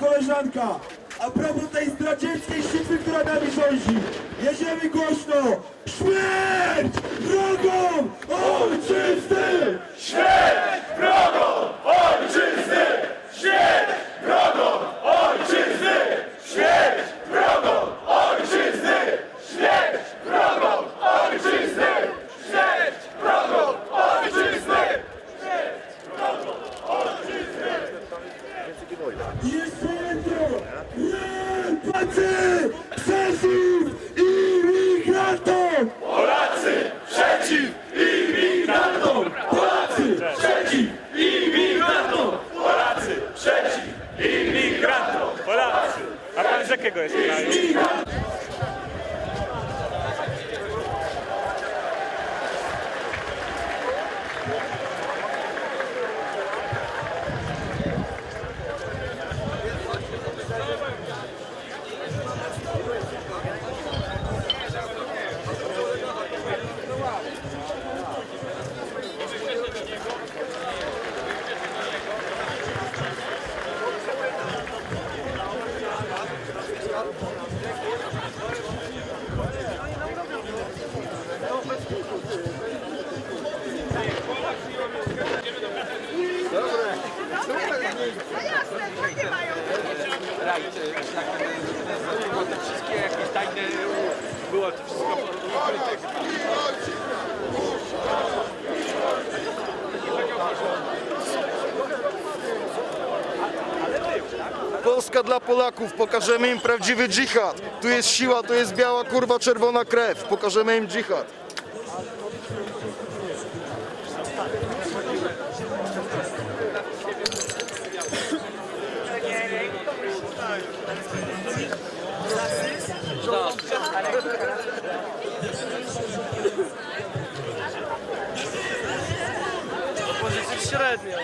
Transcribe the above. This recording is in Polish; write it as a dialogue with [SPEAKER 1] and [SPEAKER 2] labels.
[SPEAKER 1] koleżanka. A propos tej zdradzieckiej szyfry, która nami rządzi. Jedziemy głośno. Śmierć wrogom ojczyzny!
[SPEAKER 2] Śmierć wrogom ojczyzny! Śmierć wrogom ojczyzny! Śmierć wrogom ojczyzny! Śmierć wrogom ojczyzny! Śmierć wrogom ojczyzny!
[SPEAKER 1] Jeszcze jedno! Nie! Polacy! Przeciw imigrantom!
[SPEAKER 2] Polacy przeciw imigrantom! Polacy przeciw imigrantom! Polacy przeciw imigrantom!
[SPEAKER 3] Polacy! A pan z jakiego jest kraju?
[SPEAKER 4] No jasne, takie mają.
[SPEAKER 5] Było te wszystkie jakieś tajne, było to wszystko
[SPEAKER 6] Polska dla Polaków, pokażemy im prawdziwy dżihad. Tu jest siła, tu jest biała kurwa czerwona krew. Pokażemy im dżihad.
[SPEAKER 5] Średnio.